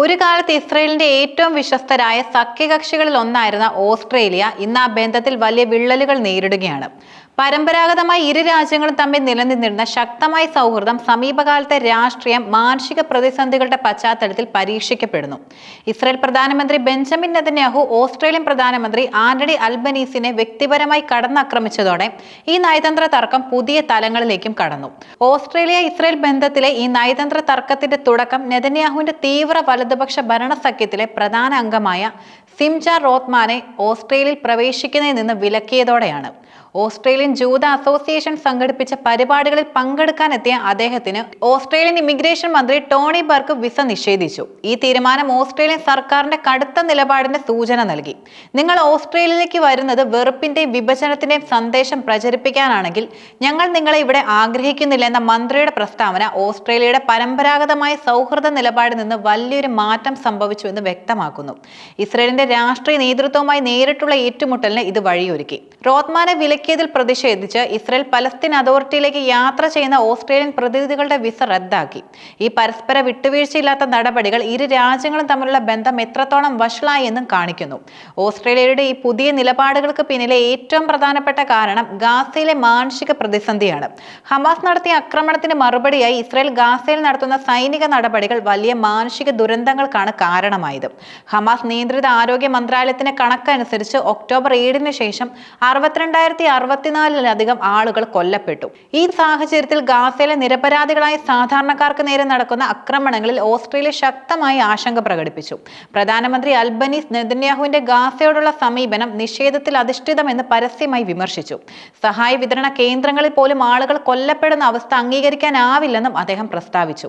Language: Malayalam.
ഒരു കാലത്ത് ഇസ്രയേലിന്റെ ഏറ്റവും വിശ്വസ്തരായ സഖ്യകക്ഷികളിൽ ഒന്നായിരുന്ന ഓസ്ട്രേലിയ ഇന്ന് ആ ബന്ധത്തിൽ വലിയ വിള്ളലുകൾ നേരിടുകയാണ്. പരമ്പരാഗതമായി ഇരു രാജ്യങ്ങളും തമ്മിൽ നിലനിന്നിരുന്ന ശക്തമായ സൗഹൃദം സമീപകാലത്തെ രാഷ്ട്രീയം മാനുഷിക പ്രതിസന്ധികളുടെ പശ്ചാത്തലത്തിൽ പരീക്ഷിക്കപ്പെടുന്നു. ഇസ്രായേൽ പ്രധാനമന്ത്രി ബെഞ്ചമിൻ നെതന്യാഹു ഓസ്ട്രേലിയൻ പ്രധാനമന്ത്രി ആന്റണി അൽബനീസിനെ വ്യക്തിപരമായി കടന്നാക്രമിച്ചതോടെ ഈ നയതന്ത്ര തർക്കം പുതിയ തലങ്ങളിലേക്കും കടന്നു. ഓസ്ട്രേലിയ ഇസ്രായേൽ ബന്ധത്തിലെ ഈ നയതന്ത്ര തർക്കത്തിന്റെ തുടക്കം നെതന്യാഹുവിന്റെ തീവ്ര വലതുപക്ഷ ഭരണസഖ്യത്തിലെ പ്രധാന അംഗമായ സിംജ റോത്മാനെ ഓസ്ട്രേലിയയിൽ പ്രവേശിക്കുന്നതിൽ നിന്ന് വിലക്കിയതോടെയാണ്. ഓസ്ട്രേലിയൻ ജൂത അസോസിയേഷൻ സംഘടിപ്പിച്ച പരിപാടികളിൽ പങ്കെടുക്കാനെത്തിയ അദ്ദേഹത്തിന് ഓസ്ട്രേലിയൻ ഇമിഗ്രേഷൻ മന്ത്രി ടോണി ബർക്ക് വിസ നിഷേധിച്ചു. ഈ തീരുമാനം ഓസ്ട്രേലിയൻ സർക്കാരിന്റെ കടുത്ത നിലപാടിന്റെ സൂചന നൽകി. നിങ്ങൾ ഓസ്ട്രേലിയയിലേക്ക് വരുന്നത് വെറുപ്പിന്റെയും വിഭജനത്തിന്റെയും സന്ദേശം പ്രചരിപ്പിക്കാനാണെങ്കിൽ ഞങ്ങൾ നിങ്ങളെ ഇവിടെ ആഗ്രഹിക്കുന്നില്ല എന്ന മന്ത്രിയുടെ പ്രസ്താവന ഓസ്ട്രേലിയയുടെ പരമ്പരാഗതമായ സൗഹൃദ നിലപാടിൽ നിന്ന് വലിയൊരു മാറ്റം സംഭവിച്ചു എന്ന് വ്യക്തമാക്കുന്നു. ഇസ്രയേലിന്റെ രാഷ്ട്രീയ നേതൃത്വവുമായി നേരിട്ടുള്ള ഏറ്റുമുട്ടലിന് ഇത് വഴിയൊരുക്കി. റോത്മാനെ വിലക്കിയതിൽ പ്രതിഷേധിച്ച് ഇസ്രയേൽ പലസ്തീൻ അതോറിറ്റിയിലേക്ക് യാത്ര ചെയ്യുന്ന ഓസ്ട്രേലിയൻ പ്രതിനിധികളുടെ വിസ റദ്ദാക്കി. ഈ പരസ്പര വിട്ടുവീഴ്ചയില്ലാത്ത നടപടികൾ ഇരു രാജ്യങ്ങളും തമ്മിലുള്ള ബന്ധം എത്രത്തോളം വഷളായി എന്നും കാണിക്കുന്നു. ഓസ്ട്രേലിയയുടെ ഈ പുതിയ നിലപാടുകൾക്ക് പിന്നിലെ ഏറ്റവും പ്രധാനപ്പെട്ട കാരണം ഗാസയിലെ മാനുഷിക പ്രതിസന്ധിയാണ്. ഹമാസ് നടത്തിയ ആക്രമണത്തിന് മറുപടിയായി ഇസ്രയേൽ ഗാസയിൽ നടത്തുന്ന സൈനിക നടപടികൾ വലിയ മാനുഷിക ദുരന്തങ്ങൾക്കാണ് കാരണമായത്. ഹമാസ് നിയന്ത്രിത ആരോഗ്യ മന്ത്രാലയത്തിന്റെ കണക്കനുസരിച്ച് ഒക്ടോബർ ഏഴിന് ശേഷം അറുപത്തിരണ്ടായിരത്തി അറുപത്തിനാലിലധികം ആളുകൾ കൊല്ലപ്പെട്ടു. ഈ സാഹചര്യത്തിൽ ഗാസയിലെ നിരപരാധികളായ സാധാരണക്കാർക്ക് നേരെ നടക്കുന്ന ആക്രമണങ്ങളിൽ ഓസ്ട്രേലിയ ശക്തമായി ആശങ്ക പ്രകടിപ്പിച്ചു. പ്രധാനമന്ത്രി അൽബനീസ് നെതന്യാഹുവിന്റെ ഗാസയോടുള്ള സമീപനം നിഷേധത്തിൽ അധിഷ്ഠിതമെന്ന് പരസ്യമായി വിമർശിച്ചു. സഹായ വിതരണ കേന്ദ്രങ്ങളിൽ പോലും ആളുകൾ കൊല്ലപ്പെടുന്ന അവസ്ഥ അംഗീകരിക്കാനാവില്ലെന്നും അദ്ദേഹം പ്രസ്താവിച്ചു.